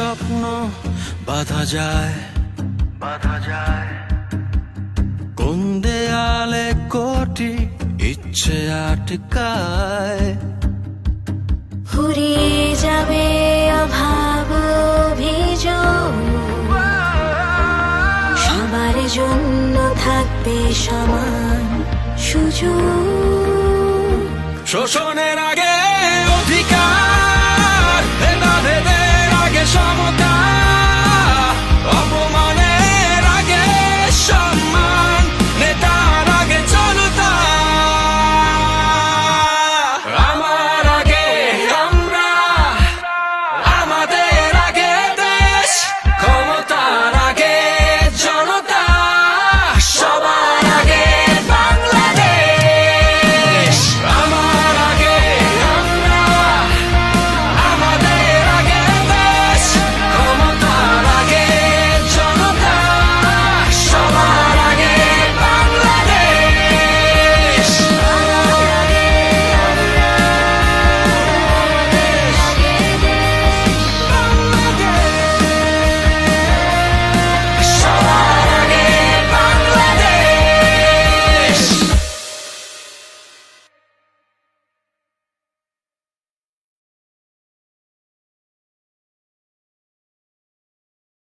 স্বপ্ন বাধা যায়। বাধা যায়। কোন দেয়ালে কোটি ইচ্ছে আটকায়। ফুরিয়ে যাবে অভাব অভিযোগ। সবার জন্য থাকবে সমান সুযোগ। শোষণের আগে অধিকার।